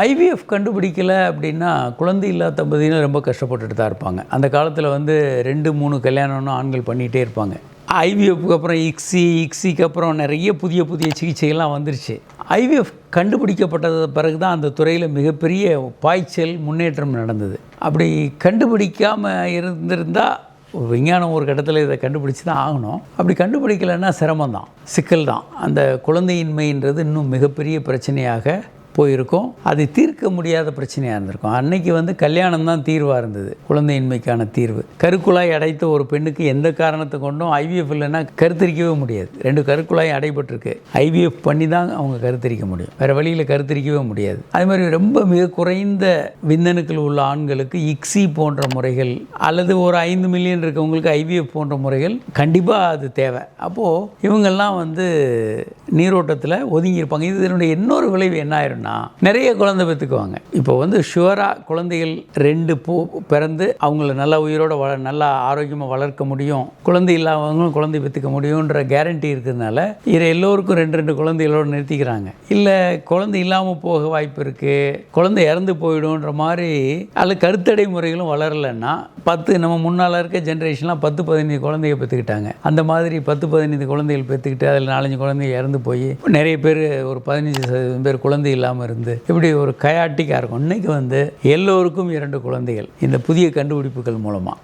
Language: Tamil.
ஐவிஎஃப் கண்டுபிடிக்கலை அப்படின்னா குழந்தை இல்லாத தம்பதியினர் ரொம்ப கஷ்டப்பட்டுட்டு தான் இருப்பாங்க. அந்த காலத்தில் வந்து ரெண்டு மூணு கல்யாணம்னு ஆண்கள் பண்ணிகிட்டே இருப்பாங்க. ஐவிஎஃப்க்கு அப்புறம் இக்ஸி இக்ஸிக்கு அப்புறம் நிறைய புதிய புதிய சிகிச்சைகள்லாம் வந்துருச்சு. ஐவிஎஃப் கண்டுபிடிக்கப்பட்டது பிறகு தான் அந்த துறையில் மிகப்பெரிய பாய்ச்சல் முன்னேற்றம் நடந்தது. அப்படி கண்டுபிடிக்காமல் இருந்திருந்தால் விஞ்ஞானம் ஒரு கட்டத்தில் இதை கண்டுபிடிச்சி தான் ஆகணும். அப்படி கண்டுபிடிக்கலைன்னா சிரமம் தான் சிக்கல் தான் அந்த குழந்தையின்மைன்றது இன்னும் மிகப்பெரிய பிரச்சனையாக போயிருக்கும். அது தீர்க்க முடியாத பிரச்சனையாக இருந்திருக்கும். அன்னைக்கு வந்து கல்யாணம் தான் தீர்வாக இருந்தது. குழந்தையின்மைக்கான தீர்வு. கருக்குழாய் அடைத்த ஒரு பெண்ணுக்கு எந்த காரணத்தை கொண்டும் ஐவிஎஃப் இல்லைன்னா கருத்தரிக்கவே முடியாது. ரெண்டு கருக்குழாய் அடைபட்டிருக்கு. ஐவிஎஃப் பண்ணி தான் அவங்க கருத்தரிக்க முடியும். வேறு வழியில் கருத்தரிக்கவே முடியாது. அது மாதிரி ரொம்ப மிக குறைந்த விந்தணுக்கள் உள்ள ஆண்களுக்கு இக்ஸி போன்ற முறைகள் அல்லது ஒரு ஐந்து மில்லியன் இருக்கவங்களுக்கு ஐவிஎஃப் போன்ற முறைகள் கண்டிப்பாக அது தேவை. அப்போது இவங்கெல்லாம் வந்து நீரோட்டத்தில் ஒதுங்கியிருப்பாங்க. இதனுடைய இன்னொரு விளைவு என்ன ஆயிரும்னா நிறைய குழந்தை பெற்றுக்குவாங்க. இப்போ வந்து ஷுவராக குழந்தைகள் ரெண்டு பூ பிறந்து அவங்கள நல்லா உயிரோட வள நல்லா ஆரோக்கியமாக வளர்க்க முடியும் குழந்தை இல்லாதவங்களும் குழந்தை பெற்றுக்க முடியுன்ற கேரண்டி இருக்கிறதுனால இதை எல்லோருக்கும் ரெண்டு ரெண்டு குழந்தைகளோடு நிறுத்திக்கிறாங்க. இல்லை குழந்தை இல்லாமல் போக வாய்ப்பு இருக்குது குழந்தை இறந்து போயிடும்ன்ற மாதிரி அல்லது கருத்தடை முறைகளும் வளரலைன்னா பத்து நம்ம முன்னால் இருக்க ஜென்ரேஷன்லாம் பத்து பதினைந்து குழந்தைய பெற்றுக்கிட்டாங்க. அந்த மாதிரி பத்து பதினைந்து குழந்தைகள் பெற்றுக்கிட்டு அதில் நாலஞ்சு குழந்தைங்க இறந்து போய் நிறைய பேர் ஒரு பதினஞ்சு சதவீதம் பேர் குழந்தை இல்லாமல் இருந்து இப்படி ஒரு கயாட்டிக்காக இருக்கும் இன்றைக்கி வந்து எல்லோருக்கும் இரண்டு குழந்தைகள். இந்த புதிய கண்டுபிடிப்புகள் மூலமாக